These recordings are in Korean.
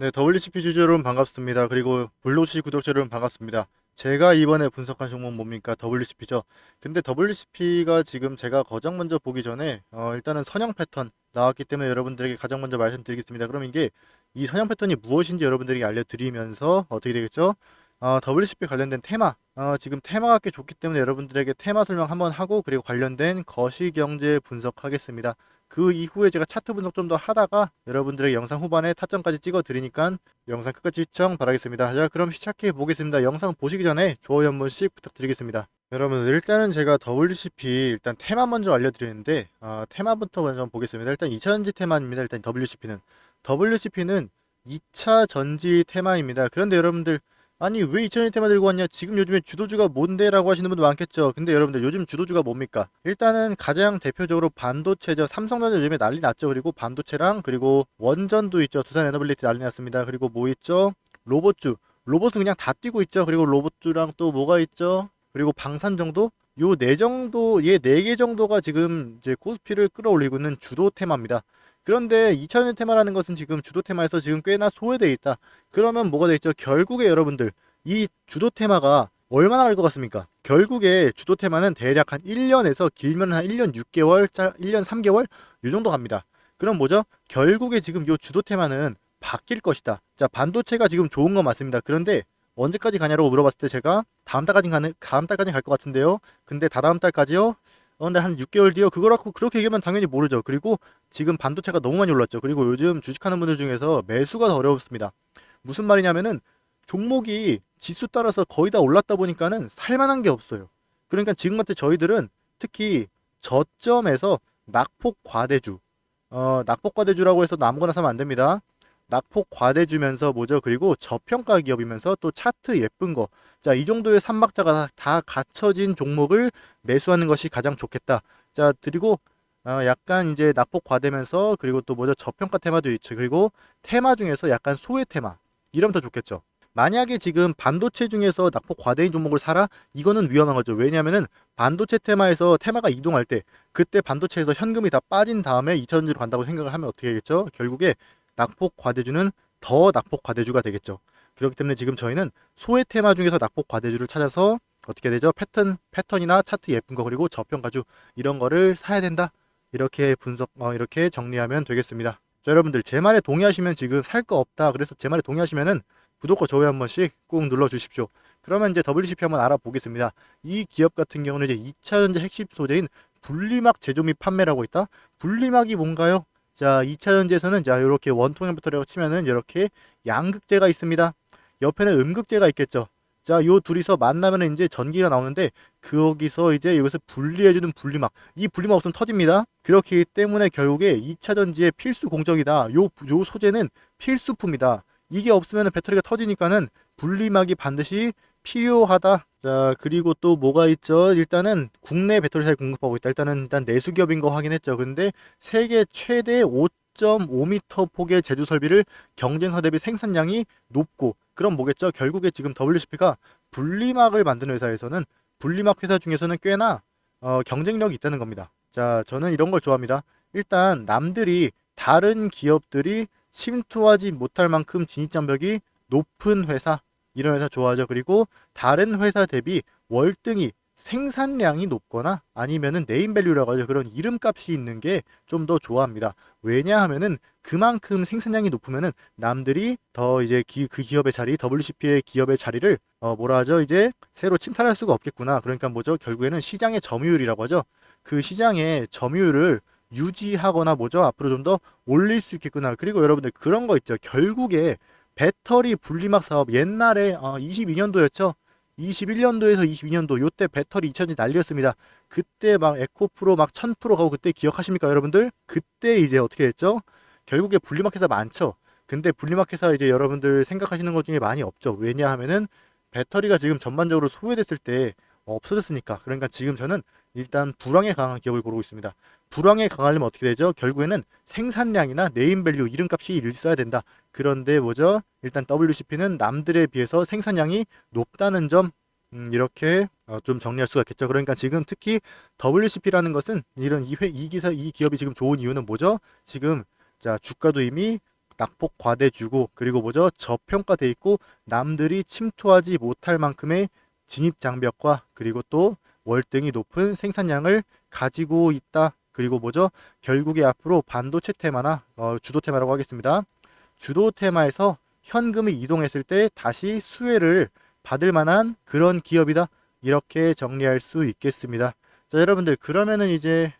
네, WCP 주주 여러분 반갑습니다. 그리고 블로시 구독자 여러분 반갑습니다. 제가 이번에 분석한 종목 뭡니까? WCP죠. 근데 WCP가 지금 제가 가장 먼저 보기 전에 어, 일단은 선형 패턴 나왔기 때문에 여러분들에게 가장 먼저 말씀드리겠습니다. 그럼 이게 이 선형 패턴이 무엇인지 여러분들에게 알려드리면서 어떻게 되겠죠? 어, WCP 관련된 테마 어, 지금 테마가 꽤 좋기 때문에 여러분들에게 테마 설명 한번 하고 그리고 관련된 거시경제 분석하겠습니다. 그 이후에 제가 차트 분석 좀 더 하다가 여러분들의 영상 후반에 타점까지 찍어 드리니까 영상 끝까지 시청 바라겠습니다. 자, 그럼 시작해 보겠습니다. 영상 보시기 전에 좋아요 한 번씩 부탁드리겠습니다. 여러분 일단은 제가 WCP 일단 테마 먼저 알려드리는데 아, 테마부터 먼저 보겠습니다. 일단 2차 전지 테마입니다. 일단 WCP는 WCP는 2차 전지 테마입니다. 그런데 여러분들 아니 왜 2차전지 테마 들고 왔냐? 지금 요즘에 주도주가 뭔데 라고 하시는 분도 많겠죠. 근데 여러분들 요즘 주도주가 뭡니까? 일단은 가장 대표적으로 반도체죠. 삼성전자 요즘에 난리 났죠. 그리고 반도체랑 그리고 원전도 있죠. 두산 에너빌리티 난리 났습니다. 그리고 뭐 있죠? 로봇주. 로봇은 그냥 다 뛰고 있죠. 그리고 로봇주랑 또 뭐가 있죠? 그리고 방산 정도? 요 네 정도 얘 네 개 정도가 지금 이제 코스피를 끌어올리고 있는 주도 테마입니다 그런데 2차전지 테마라는 것은 지금 주도 테마에서 지금 꽤나 소외되어 있다 그러면 뭐가 되겠죠? 결국에 여러분들 이 주도 테마가 얼마나 갈 것 같습니까? 결국에 주도 테마는 대략 한 1년에서 길면 한 1년 6개월, 짜 1년 3개월 이 정도 갑니다. 그럼 뭐죠? 결국에 지금 이 주도 테마는 바뀔 것이다. 자, 반도체가 지금 좋은 건 맞습니다. 그런데 언제까지 가냐고 물어봤을 때 제가 다음 달까지 가는 다음 달까지 갈 것 같은데요. 근데 다다음 달까지요? 어, 근데 한 6개월 뒤요. 그걸 갖고 그렇게 얘기하면 당연히 모르죠. 그리고 지금 반도체가 너무 많이 올랐죠. 그리고 요즘 주식하는 분들 중에서 매수가 더 어렵습니다. 무슨 말이냐면은 종목이 지수 따라서 거의 다 올랐다 보니까는 살만한 게 없어요. 그러니까 지금 같은 저희들은 특히 저점에서 낙폭 과대주, 어, 낙폭 과대주라고 해서 아무거나 사면 안 됩니다. 낙폭 과대주면서 뭐죠? 그리고 저평가 기업이면서 또 차트 예쁜 거. 자, 이 정도의 삼박자가 다 갖춰진 종목을 매수하는 것이 가장 좋겠다. 자, 그리고 어, 약간 이제 낙폭 과대면서 그리고 또 뭐죠? 저평가 테마도 있죠. 그리고 테마 중에서 약간 소외 테마. 이러면 더 좋겠죠. 만약에 지금 반도체 중에서 낙폭 과대인 종목을 사라? 이거는 위험한 거죠. 왜냐하면은 반도체 테마에서 테마가 이동할 때 그때 반도체에서 현금이 다 빠진 다음에 2차전지로 간다고 생각을 하면 어떻게 되겠죠? 결국에 낙폭 과대주는 더 낙폭 과대주가 되겠죠. 그렇기 때문에 지금 저희는 소외 테마 중에서 낙폭 과대주를 찾아서 어떻게 되죠? 패턴 패턴이나 차트 예쁜 거 그리고 저평가주 이런 거를 사야 된다. 이렇게 분석 어, 이렇게 정리하면 되겠습니다. 자, 여러분들 제 말에 동의하시면 지금 살 거 없다. 그래서 제 말에 동의하시면은 구독과 좋아요 한 번씩 꾹 눌러 주십시오. 그러면 이제 WCP 한번 알아보겠습니다. 이 기업 같은 경우는 이제 2차 전지 핵심 소재인 분리막 제조 및 판매라고 있다. 분리막이 뭔가요? 자, 2차 전지에서는 자, 이렇게 원통형 배터리라고 치면은 이렇게 양극재가 있습니다. 옆에는 음극재가 있겠죠. 자, 요 둘이서 만나면 이제 전기가 나오는데 거기서 이제 여기서 분리해주는 분리막. 이 분리막 없으면 터집니다. 그렇기 때문에 결국에 2차 전지의 필수 공정이다. 요, 요 소재는 필수품이다. 이게 없으면 배터리가 터지니까는 분리막이 반드시 필요하다. 자, 그리고 또 뭐가 있죠? 일단은 국내 배터리사를 공급하고 있다. 일단은 일단 내수 기업인 거 확인했죠. 근데 세계 최대 5.5m 폭의 제조 설비를 경쟁사 대비 생산량이 높고 그럼 뭐겠죠? 결국에 지금 WCP가 분리막을 만드는 회사에서는 분리막 회사 중에서는 꽤나 어, 경쟁력이 있다는 겁니다. 자, 저는 이런 걸 좋아합니다. 일단 남들이 다른 기업들이 침투하지 못할 만큼 진입장벽이 높은 회사 이런 회사 좋아하죠. 그리고 다른 회사 대비 월등히 생산량이 높거나 아니면은 네임밸류라고 하죠. 그런 이름값이 있는 게 좀 더 좋아합니다. 왜냐하면은 그만큼 생산량이 높으면은 남들이 더 이제 기, 그 기업의 자리, WCP의 기업의 자리를 어 뭐라 하죠? 이제 새로 침탈할 수가 없겠구나. 그러니까 뭐죠? 결국에는 시장의 점유율이라고 하죠. 그 시장의 점유율을 유지하거나 뭐죠? 앞으로 좀 더 올릴 수 있겠구나. 그리고 여러분들 그런 거 있죠. 결국에 배터리 분리막 사업 옛날에 어, 22년도였죠. 21년도에서 22년도 요때 배터리 2000이 난리였습니다. 그때 막 에코프로 막 1000% 가고 그때 기억하십니까 여러분들? 그때 이제 어떻게 됐죠? 결국에 분리막 회사 많죠. 근데 분리막 회사 이제 여러분들 생각하시는 것 중에 많이 없죠. 왜냐하면은 배터리가 지금 전반적으로 소외됐을 때 없어졌으니까. 그러니까 지금 저는 일단 불황에 강한 기업을 고르고 있습니다. 불황에 강하려면 어떻게 되죠? 결국에는 생산량이나 네임밸류 이름값이 일어야 된다. 그런데 뭐죠? 일단 WCP는 남들에 비해서 생산량이 높다는 점 음, 이렇게 어, 좀 정리할 수가 있겠죠. 그러니까 지금 특히 WCP라는 것은 이런 이, 회, 이 기사 이 기업이 지금 좋은 이유는 뭐죠? 지금 자 주가도 이미 낙폭 과대주고 그리고 뭐죠 저평가돼 있고 남들이 침투하지 못할 만큼의 진입 장벽과 그리고 또 월등히 높은 생산량을 가지고 있다. 그리고 뭐죠? 결국에 앞으로 반도체 테마나 어, 주도 테마라고 하겠습니다. 주도 테마에서 현금이 이동했을 때 다시 수혜를 받을 만한 그런 기업이다. 이렇게 정리할 수 있겠습니다. 자, 여러분들 그러면은 이제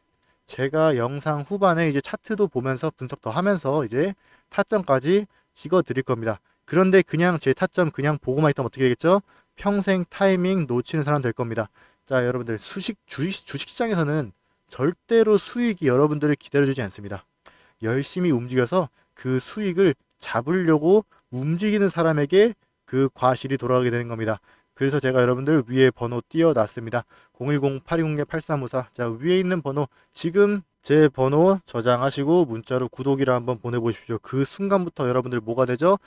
제가 영상 후반에 이제 차트도 보면서 분석 더 하면서 이제 타점까지 찍어 드릴 겁니다. 그런데 그냥 제 타점 그냥 보고만 있다면 어떻게 되겠죠? 평생 타이밍 놓치는 사람 될 겁니다. 자, 여러분들 수식 주식 주식 시장에서는 절대로 수익이 여러분들을 기다려주지 않습니다. 열심히 움직여서 그 수익을 잡으려고 움직이는 사람에게 그 과실이 돌아가게 되는 겁니다. 그래서 제가 여러분들 위에 번호 띄워놨습니다. 010-820-8354. 자, 위에 있는 번호 지금 제 번호 저장하시고 문자로 구독이라 한번 보내보십시오. 그 순간부터 여러분들 뭐가 되죠?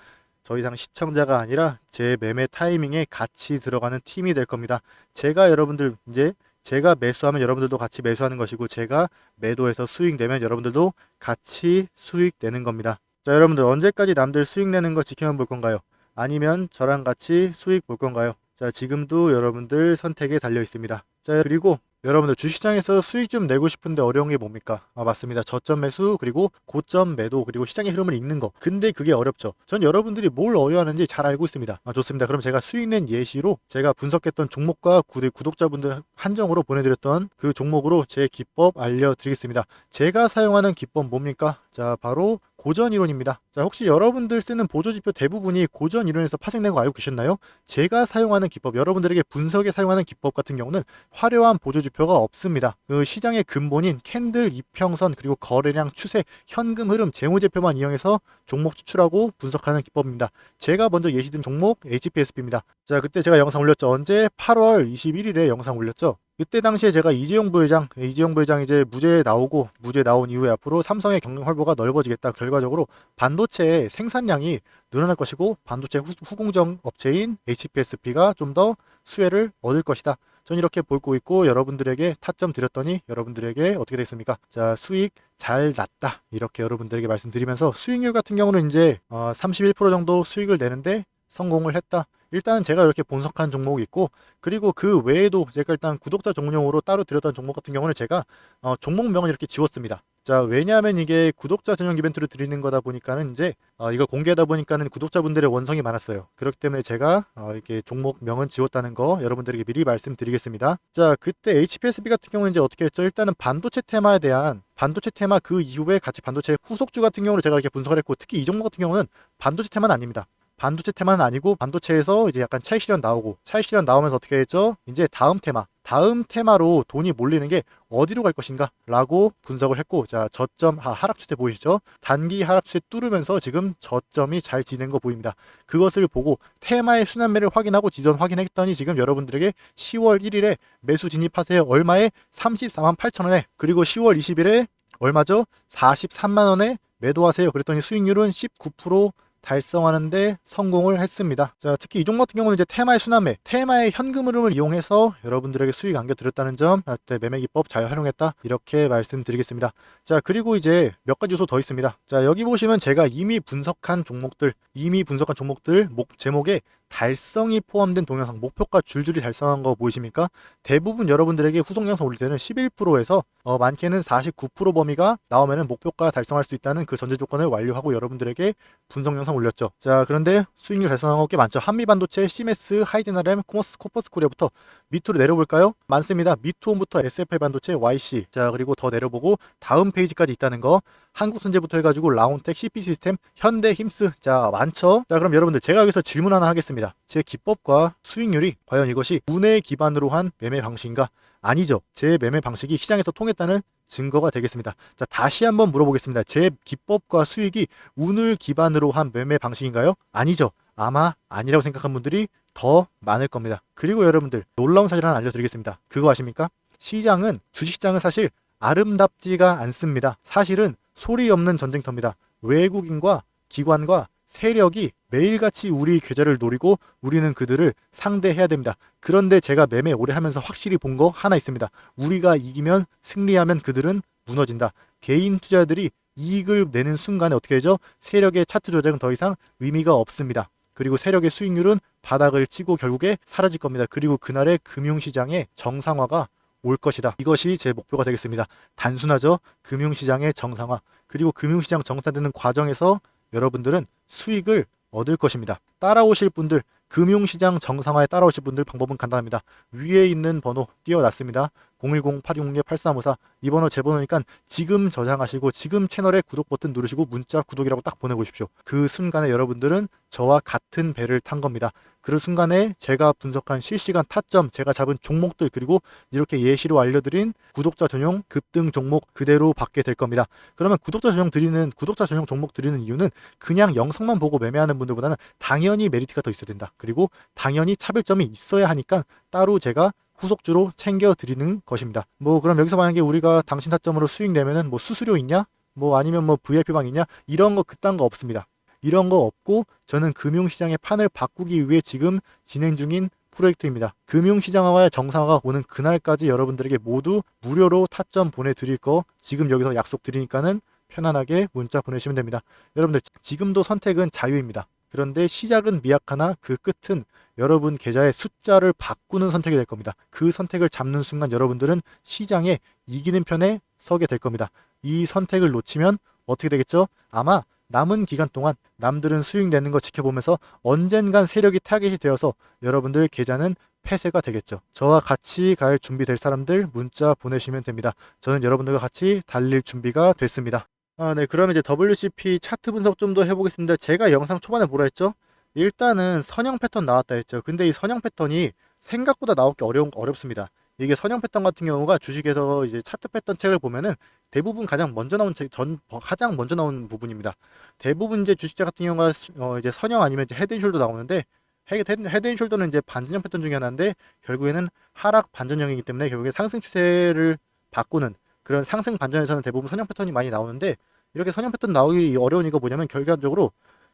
더 이상 시청자가 아니라 제 매매 타이밍에 같이 들어가는 팀이 될 겁니다. 제가 여러분들 이제 제가 매수하면 여러분들도 같이 매수하는 것이고 제가 매도해서 수익 내면 여러분들도 같이 수익 내는 겁니다. 자, 여러분들 언제까지 남들 수익 내는 거 지켜만 볼 건가요? 아니면 저랑 같이 수익 볼 건가요? 자, 지금도 여러분들 선택에 달려 있습니다. 자, 그리고 여러분들 주식시장에서 수익 좀 내고 싶은데 어려운 게 뭡니까? 아, 맞습니다. 저점 매수, 그리고 고점 매도, 그리고 시장의 흐름을 읽는 거. 근데 그게 어렵죠. 전 여러분들이 뭘 어려워하는지 잘 알고 있습니다. 아, 좋습니다. 그럼 제가 수익 낸 예시로 제가 분석했던 종목과 구독, 구독자분들 한정으로 보내드렸던 그 종목으로 제 기법 알려드리겠습니다. 제가 사용하는 기법 뭡니까? 자, 바로 고전 이론입니다. 자, 혹시 여러분들 쓰는 보조 지표 대부분이 고전 이론에서 파생된 거 알고 계셨나요? 제가 사용하는 기법, 여러분들에게 분석에 사용하는 기법 같은 경우는 화려한 보조 지표가 없습니다. 그 시장의 근본인 캔들 이평선 그리고 거래량 추세, 현금 흐름, 재무제표만 이용해서 종목 추출하고 분석하는 기법입니다. 제가 먼저 예시든 종목 HPSP입니다. 자, 그때 제가 영상 올렸죠. 언제? 8월 21일에 영상 올렸죠. 그때 당시에 제가 이재용 부회장, 이재용 부회장 이제 무죄 나오고 무죄 나온 이후에 앞으로 삼성의 경영 활보가 넓어지겠다. 결과적으로 반도체 생산량이 늘어날 것이고 반도체 후, 후공정 업체인 HPSP가 좀 더 수혜를 얻을 것이다. 전 이렇게 보고 있고 여러분들에게 타점 드렸더니 여러분들에게 어떻게 됐습니까? 자 수익 잘 났다 이렇게 여러분들에게 말씀드리면서 수익률 같은 경우는 이제 어, 31% 정도 수익을 내는데 성공을 했다. 일단 제가 이렇게 분석한 종목이 있고 그리고 그 외에도 제가 일단 구독자 종용으로 따로 드렸던 종목 같은 경우는 제가 어, 종목명은 이렇게 지웠습니다. 자 왜냐하면 이게 구독자 전용 이벤트를 드리는 거다 보니까는 이제 어, 이걸 공개하다 보니까는 구독자분들의 원성이 많았어요. 그렇기 때문에 제가 어, 이렇게 종목명은 지웠다는 거 여러분들에게 미리 말씀드리겠습니다. 자 그때 HPSB 같은 경우는 이제 어떻게 했죠? 일단은 반도체 테마에 대한 반도체 테마 그 이후에 같이 반도체 후속주 같은 경우를 제가 이렇게 분석을 했고 특히 이 종목 같은 경우는 반도체 테마는 아닙니다. 반도체 테마는 아니고 반도체에서 이제 약간 찰실현 나오고 찰실현 나오면서 어떻게 했죠? 이제 다음 테마 다음 테마로 돈이 몰리는 게 어디로 갈 것인가? 라고 분석을 했고 자 저점 아, 하락 추세 보이시죠? 단기 하락 추세 뚫으면서 지금 저점이 잘 지낸 거 보입니다. 그것을 보고 테마의 순환매를 확인하고 지전 확인했더니 지금 여러분들에게 10월 1일에 매수 진입하세요. 얼마에? 34만 8천 원에. 그리고 10월 20일에 얼마죠? 43만 원에 매도하세요. 그랬더니 수익률은 19% 달성하는데 성공을 했습니다. 자, 특히 이 종목 같은 경우는 이제 테마의 순환매, 테마의 현금 흐름을 이용해서 여러분들에게 수익 안겨드렸다는 점, 때 매매 기법 잘 활용했다. 이렇게 말씀드리겠습니다. 자, 그리고 이제 몇 가지 요소 더 있습니다. 자, 여기 보시면 제가 이미 분석한 종목들, 이미 분석한 종목들 목, 제목에 달성이 포함된 동영상 목표가 줄줄이 달성한 거 보이십니까? 대부분 여러분들에게 후속 영상 올릴 때는 11%에서 어, 많게는 49% 범위가 나오면은 목표가 달성할 수 있다는 그 전제 조건을 완료하고 여러분들에게 분석 영상 올렸죠. 자 그런데 수익률 달성한 거 꽤 많죠. 한미반도체, 시메스, 하이젠RM, 코머스, 코퍼스 코리아부터 밑으로 내려볼까요? 많습니다. 미투홈부터 SFL 반도체, YC 자 그리고 더 내려보고 다음 페이지까지 있다는 거 한국선제부터 해가지고 라운텍, CP 시스템, 현대, 힘스 자 많죠. 자 그럼 여러분들 제가 여기서 질문 하나 하겠습니다. 제 기법과 수익률이 과연 이것이 운에 기반으로 한 매매 방식인가? 아니죠. 제 매매 방식이 시장에서 통했다는 증거가 되겠습니다. 자, 다시 한번 물어보겠습니다. 제 기법과 수익이 운을 기반으로 한 매매 방식인가요? 아니죠. 아마 아니라고 생각한 분들이 더 많을 겁니다. 그리고 여러분들 놀라운 사실 하나 알려드리겠습니다. 그거 아십니까? 시장은 주식시장은 사실 아름답지가 않습니다. 사실은 소리 없는 전쟁터입니다. 외국인과 기관과 세력이 매일같이 우리 계좌를 노리고 우리는 그들을 상대해야 됩니다. 그런데 제가 매매 오래 하면서 확실히 본 거 하나 있습니다. 우리가 이기면 승리하면 그들은 무너진다. 개인 투자들이 이익을 내는 순간에 어떻게 되죠? 세력의 차트 조작은 더 이상 의미가 없습니다. 그리고 세력의 수익률은 바닥을 치고 결국에 사라질 겁니다. 그리고 그날의 금융시장의 정상화가 올 것이다. 이것이 제 목표가 되겠습니다. 단순하죠. 금융시장의 정상화. 그리고 금융시장 정상되는 과정에서 여러분들은 수익을 얻을 것입니다. 따라오실 분들, 금융시장 정상화에 따라오실 분들 방법은 간단합니다. 위에 있는 번호 띄워놨습니다. 010-860-8354. 이 번호 제 번호니까 지금 저장하시고 지금 채널에 구독 버튼 누르시고 문자 구독이라고 딱 보내보십시오. 그 순간에 여러분들은 저와 같은 배를 탄 겁니다. 그 순간에 제가 분석한 실시간 타점, 제가 잡은 종목들 그리고 이렇게 예시로 알려드린 구독자 전용 급등 종목 그대로 받게 될 겁니다. 그러면 구독자 전용 드리는 구독자 전용 종목 드리는 이유는 그냥 영상만 보고 매매하는 분들보다는 당연히 메리트가 더 있어야 된다. 그리고 당연히 차별점이 있어야 하니까 따로 제가 후속주로 챙겨 드리는 것입니다. 뭐 그럼 여기서 만약에 우리가 당신 타점으로 수익 내면은 뭐 수수료 있냐? 뭐 아니면 뭐 VIP방 있냐? 이런 거 그딴 거 없습니다. 이런 거 없고 저는 금융시장의 판을 바꾸기 위해 지금 진행 중인 프로젝트입니다. 금융시장화와 정상화가 오는 그날까지 여러분들에게 모두 무료로 타점 보내드릴 거 지금 여기서 약속 드리니까는 편안하게 문자 보내시면 됩니다. 여러분들 지금도 선택은 자유입니다. 그런데 시작은 미약하나 그 끝은 여러분 계좌의 숫자를 바꾸는 선택이 될 겁니다. 그 선택을 잡는 순간 여러분들은 시장에 이기는 편에 서게 될 겁니다. 이 선택을 놓치면 어떻게 되겠죠? 아마 남은 기간 동안 남들은 수익 내는 거 지켜보면서 언젠간 세력이 타겟이 되어서 여러분들 계좌는 폐쇄가 되겠죠. 저와 같이 갈 준비될 사람들 문자 보내시면 됩니다. 저는 여러분들과 같이 달릴 준비가 됐습니다. 아, 네. 그러면 이제 WCP 차트 분석 좀 더 해보겠습니다. 제가 영상 초반에 뭐라 했죠? 일단은 선형 패턴 나왔다 했죠. 근데 이 선형 패턴이 생각보다 나오기 어려운 어렵습니다. 이게 선형 패턴 같은 경우가 주식에서 이제 차트 패턴 책을 보면은 대부분 가장 먼저 나온 책, 전 가장 먼저 나온 부분입니다. 대부분 이제 주식자 같은 경우가 어 이제 선형 아니면 이제 헤드앤숄더 나오는데 헤드앤숄더는 이제 반전형 패턴 중에 하나인데 결국에는 하락 반전형이기 때문에 결국에 상승 추세를 바꾸는 그런 상승 반전에서는 대부분 선형 패턴이 많이 나오는데 이렇게 선형 패턴 나오기 어려운 이유가 뭐냐면 결과적으로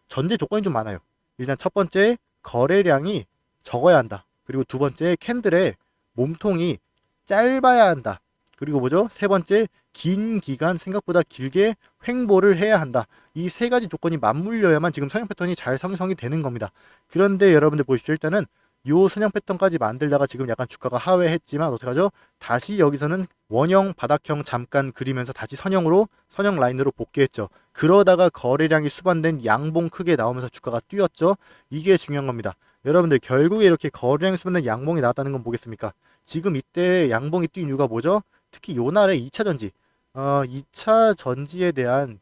전제 조건이 좀 많아요. 일단 첫 번째 거래량이 적어야 한다. 그리고 두 번째 캔들의 몸통이 짧아야 한다. 그리고 뭐죠? 세 번째 긴 기간 생각보다 길게 횡보를 해야 한다. 이 세 가지 조건이 맞물려야만 지금 선형 패턴이 잘 형성이 되는 겁니다. 그런데 여러분들 보십시오. 일단은 요 선형 패턴까지 만들다가 지금 약간 주가가 하회했지만 어떡하죠? 다시 여기서는 원형 바닥형 잠깐 그리면서 다시 선형으로 선형 라인으로 복귀했죠. 그러다가 거래량이 수반된 양봉 크게 나오면서 주가가 뛰었죠. 이게 중요한 겁니다. 여러분들 결국에 이렇게 거래량이 수반된 양봉이 나왔다는 건 뭐겠습니까? 지금 이때 양봉이 뛴 이유가 뭐죠? 특히 요 날의 2차 전지, 어, 2차 전지에 대한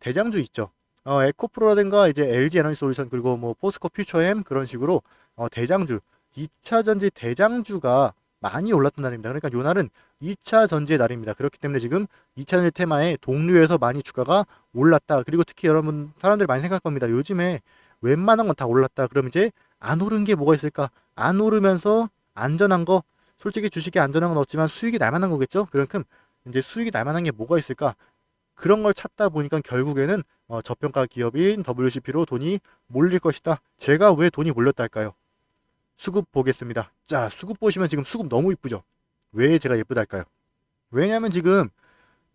대장주 있죠. 어, 에코프로라든가 이제 LG 에너지 솔루션 그리고 뭐 포스코 퓨처엠 그런 식으로 어, 대장주 2차 전지 대장주가 많이 올랐던 날입니다. 그러니까 요 날은 2차 전지의 날입니다. 그렇기 때문에 지금 2차 전지 테마에 동류에서 많이 주가가 올랐다. 그리고 특히 여러분 사람들 많이 생각할 겁니다. 요즘에 웬만한 건 다 올랐다. 그럼 이제 안 오른 게 뭐가 있을까? 안 오르면서 안전한 거 솔직히 주식에 안전한 건 없지만 수익이 날 만한 거겠죠? 그만큼 이제 수익이 날 만한 게 뭐가 있을까? 그런 걸 찾다 보니까 결국에는 어, 저평가 기업인 WCP로 돈이 몰릴 것이다. 제가 왜 돈이 몰렸다 할까요? 수급 보겠습니다. 자, 수급 보시면 지금 수급 너무 이쁘죠? 왜 제가 예쁘다 할까요? 왜냐면 지금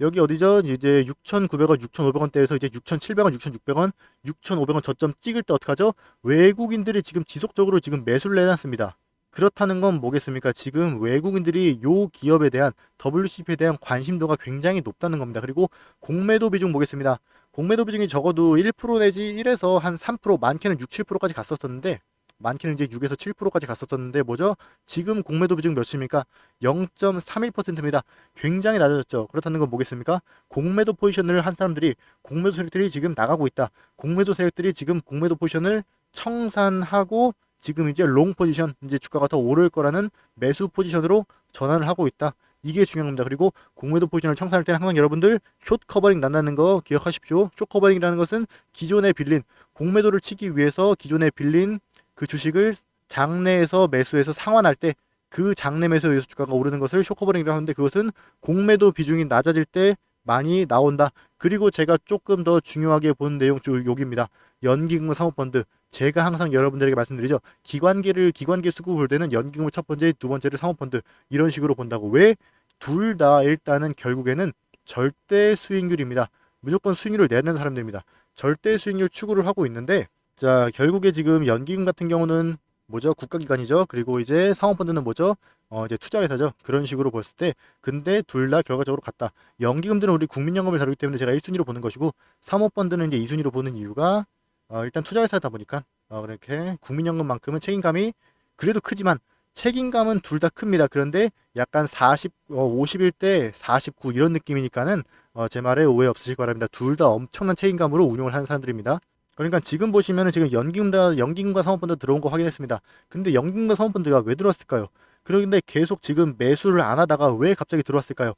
여기 어디죠? 이제 6,900원, 6,500원대에서 이제 6,700원, 6,600원, 6,500원 저점 찍을 때 어떡하죠? 외국인들이 지금 지속적으로 지금 매수를 해놨습니다. 그렇다는 건 뭐겠습니까? 지금 외국인들이 요 기업에 대한 WCP에 대한 관심도가 굉장히 높다는 겁니다. 그리고 공매도 비중 보겠습니다. 공매도 비중이 적어도 1% 내지 1에서 한 3%, 많게는 6, 7%까지 갔었었는데 많게는 이제 6에서 7%까지 갔었었는데 뭐죠? 지금 공매도 비중 몇입니까? 0.31%입니다. 굉장히 낮아졌죠. 그렇다는 건 뭐겠습니까? 공매도 포지션을 한 사람들이 공매도 세력들이 지금 나가고 있다. 공매도 세력들이 지금 공매도 포지션을 청산하고 지금 이제 롱 포지션 이제 주가가 더 오를 거라는 매수 포지션으로 전환을 하고 있다. 이게 중요한 겁니다. 그리고 공매도 포지션을 청산할 때는 항상 여러분들 숏 커버링 난다는 거 기억하십시오. 숏 커버링이라는 것은 기존에 빌린 공매도를 치기 위해서 기존에 빌린 그 주식을 장내에서 매수해서 상환할 때 그 장내 매수에 의해서 주가가 오르는 것을 쇼커버링이라고 하는데 그것은 공매도 비중이 낮아질 때 많이 나온다. 그리고 제가 조금 더 중요하게 보는 내용 여기입니다. 연기금 사모펀드. 제가 항상 여러분들에게 말씀드리죠. 기관계를 기관계 수급을 볼 때는 연기금을 첫 번째, 두 번째를 사모펀드 이런 식으로 본다고. 왜? 둘 다 일단은 결국에는 절대 수익률입니다. 무조건 수익률을 내야 되는 사람들입니다. 절대 수익률 추구를 하고 있는데 자 결국에 지금 연기금 같은 경우는 뭐죠? 국가기관이죠. 그리고 이제 사모펀드는 뭐죠? 어 이제 투자회사죠. 그런 식으로 봤을 때 근데 둘 다 결과적으로 같다. 연기금들은 우리 국민연금을 다루기 때문에 제가 1순위로 보는 것이고 사모펀드는 이제 2순위로 보는 이유가 어 일단 투자회사다 보니까 어 그렇게 국민연금만큼은 책임감이 그래도 크지만 책임감은 둘 다 큽니다. 그런데 약간 40 어, 51대 49 이런 느낌이니까는 어, 제 말에 오해 없으시기 바랍니다. 둘 다 엄청난 책임감으로 운용을 하는 사람들입니다 그러니까 지금 보시면은 지금 연기금과 연기금과 사모펀드 들어온 거 확인했습니다. 근데 연기금과 사모펀드가 왜 들어왔을까요? 그런데 계속 지금 매수를 안 하다가 왜 갑자기 들어왔을까요?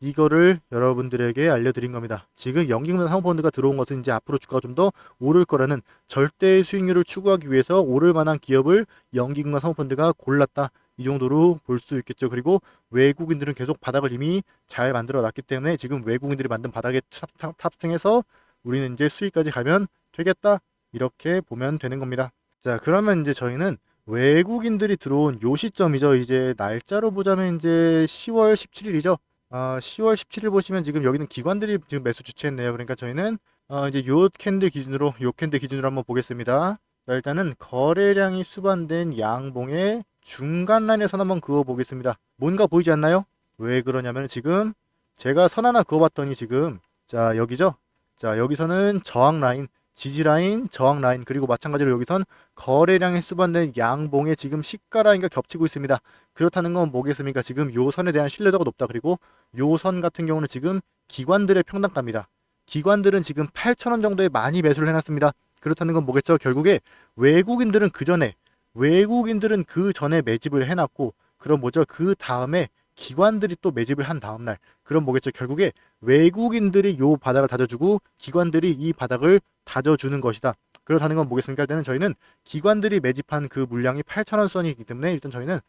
이거를 여러분들에게 알려드린 겁니다. 지금 연기금과 사모펀드가 들어온 것은 이제 앞으로 주가가 좀 더 오를 거라는 절대 수익률을 추구하기 위해서 오를 만한 기업을 연기금과 사모펀드가 골랐다. 이 정도로 볼 수 있겠죠. 그리고 외국인들은 계속 바닥을 이미 잘 만들어 놨기 때문에 지금 외국인들이 만든 바닥에 탑승해서 우리는 이제 수익까지 가면 되겠다 이렇게 보면 되는 겁니다. 자 그러면 이제 저희는 외국인들이 들어온 요 시점이죠. 이제 날짜로 보자면 이제 10월 17일이죠. 아 10월 17일 보시면 지금 여기는 기관들이 지금 매수 주체했네요. 그러니까 저희는 어, 이제 요 캔들 기준으로 요 캔들 기준으로 한번 보겠습니다. 자, 일단은 거래량이 수반된 양봉의 중간 라인에선 한번 그어 보겠습니다. 뭔가 보이지 않나요? 왜 그러냐면 지금 제가 선 하나 그어봤더니 지금 자 여기죠. 자 여기서는 저항 라인 지지 라인, 저항 라인, 그리고 마찬가지로 여기선 거래량에 수반된 양봉에 지금 시가 라인과 겹치고 있습니다. 그렇다는 건 뭐겠습니까? 지금 요 선에 대한 신뢰도가 높다. 그리고 요 선 같은 경우는 지금 기관들의 평단가입니다. 기관들은 지금 8,000원 정도에 많이 매수를 해놨습니다. 그렇다는 건 뭐겠죠? 결국에 외국인들은 그 전에 외국인들은 그 전에 매집을 해놨고 그럼 뭐죠? 그 다음에 기관들이 또 매집을 한 다음날 그럼 뭐겠죠? 결국에 외국인들이 요 바닥을 다져주고 기관들이 이 바닥을 다져주는 것이다. 그렇다는 건 뭐겠습니까? 일단은 저희는 기관들이 매집한 그 물량이 8,000원 선이기 때문에 일단 저희는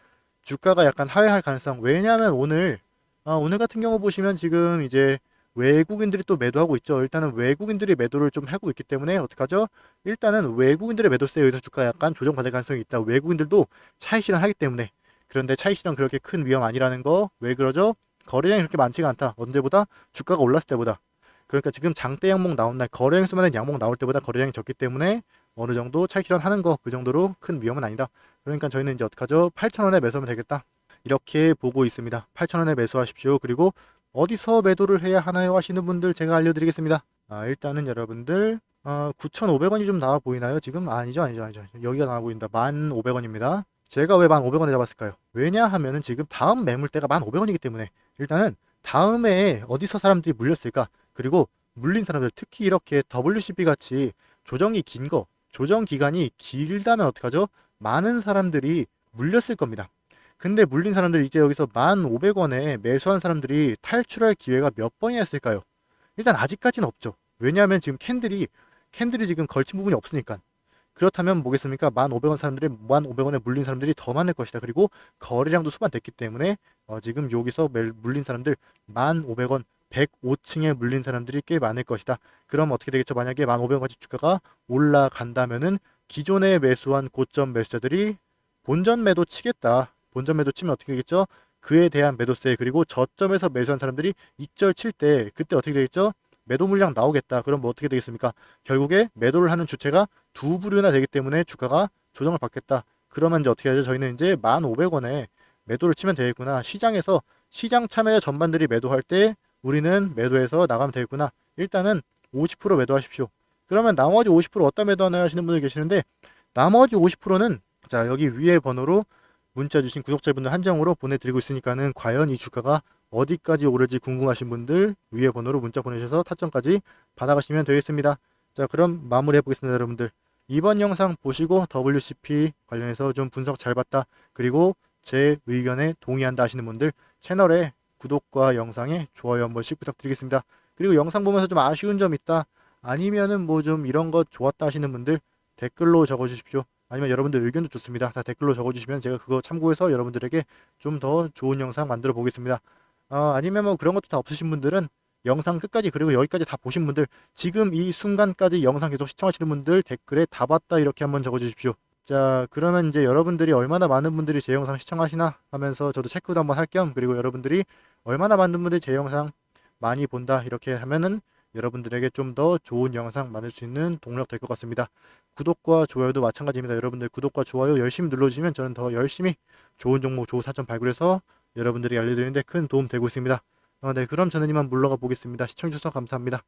주가가 약간 하회할 가능성. 왜냐하면 오늘 아, 오늘 같은 경우 보시면 지금 이제 외국인들이 또 매도하고 있죠. 일단은 외국인들이 매도를 좀 하고 있기 때문에 어떡하죠? 일단은 외국인들의 매도세에 의해서 주가 약간 조정받을 가능성이 있다. 외국인들도 차익 실현하기 때문에 그런데 차익 실현 그렇게 큰 위험 아니라는 거 왜 그러죠? 거래량이 그렇게 많지가 않다. 언제보다 주가가 올랐을 때보다. 그러니까 지금 장대 양봉 나온 날 거래량 수만한 양봉 나올 때보다 거래량이 적기 때문에 어느 정도 차익 실현하는 거 그 정도로 큰 위험은 아니다. 그러니까 저희는 이제 어떡하죠? 8,000원에 매수하면 되겠다. 이렇게 보고 있습니다. 8,000원에 매수하십시오. 그리고 어디서 매도를 해야 하나요? 하시는 분들 제가 알려드리겠습니다. 아, 일단은 여러분들 아, 9,500원이 좀 나와 보이나요? 지금 아니죠, 아니죠, 아니죠. 여기가 나와 보인다. 1,500원입니다. 제가 왜 1,500원에 잡았을까요? 왜냐 하면은 지금 다음 매물대가 1,500원이기 때문에 일단은 다음에 어디서 사람들이 물렸을까? 그리고 물린 사람들 특히 이렇게 WCB 같이 조정이 긴 거, 조정 기간이 길다면 어떡하죠? 많은 사람들이 물렸을 겁니다. 근데 물린 사람들 이제 여기서 1,500원에 매수한 사람들이 탈출할 기회가 몇 번이나 있을까요? 일단 아직까지는 없죠. 왜냐하면 지금 캔들이 캔들이 지금 걸친 부분이 없으니까. 그렇다면 뭐겠습니까? 1,500원 사람들이 1,500원에 물린 사람들이 더 많을 것이다. 그리고 거래량도 수반됐기 때문에 어, 지금 여기서 멜- 물린 사람들 1,500원 105층에 물린 사람들이 꽤 많을 것이다. 그럼 어떻게 되겠죠? 만약에 1,500원까지 주가가 올라간다면은 기존에 매수한 고점 매수자들이 본전 매도 치겠다. 본전 매도 치면 어떻게 되겠죠? 그에 대한 매도세 그리고 저점에서 매수한 사람들이 익절 칠 때 그때 어떻게 되겠죠? 매도 물량 나오겠다. 그럼 뭐 어떻게 되겠습니까? 결국에 매도를 하는 주체가 두 부류나 되기 때문에 주가가 조정을 받겠다. 그러면 이제 어떻게 하죠? 저희는 이제 1,500원에 매도를 치면 되겠구나. 시장에서 시장 참여자 전반들이 매도할 때 우리는 매도해서 나가면 되겠구나. 일단은 50% 매도하십시오. 그러면 나머지 50% 어디다 매도하나요 하시는 분들 계시는데 나머지 50%는 자 여기 위에 번호로 문자 주신 구독자분들 한정으로 보내드리고 있으니까는 과연 이 주가가 어디까지 오를지 궁금하신 분들 위에 번호로 문자 보내셔서 타점까지 받아가시면 되겠습니다. 자 그럼 마무리해 보겠습니다 여러분들. 이번 영상 보시고 WCP 관련해서 좀 분석 잘 봤다. 그리고 제 의견에 동의한다 하시는 분들 채널에 구독과 영상에 좋아요 한 번씩 부탁드리겠습니다. 그리고 영상 보면서 좀 아쉬운 점 있다. 아니면은 뭐 좀 이런 거 좋았다 하시는 분들 댓글로 적어주십시오. 아니면 여러분들 의견도 좋습니다. 다 댓글로 적어주시면 제가 그거 참고해서 여러분들에게 좀 더 좋은 영상 만들어 보겠습니다. 아, 아니면 뭐 그런 것도 다 없으신 분들은 영상 끝까지 그리고 여기까지 다 보신 분들 지금 이 순간까지 영상 계속 시청하시는 분들 댓글에 다 봤다 이렇게 한번 적어주십시오. 자 그러면 이제 여러분들이 얼마나 많은 분들이 제 영상 시청하시나 하면서 저도 체크도 한번 할 겸 그리고 여러분들이 얼마나 많은 분들이 제 영상 많이 본다 이렇게 하면은 여러분들에게 좀 더 좋은 영상 만들 수 있는 동력 될 것 같습니다. 구독과 좋아요도 마찬가지입니다. 여러분들 구독과 좋아요 열심히 눌러주시면 저는 더 열심히 좋은 종목, 좋은 사전 발굴해서 여러분들이 알려드리는데 큰 도움 되고 있습니다. 어, 네, 그럼 저는 이만 물러가 보겠습니다. 시청해주셔서 감사합니다.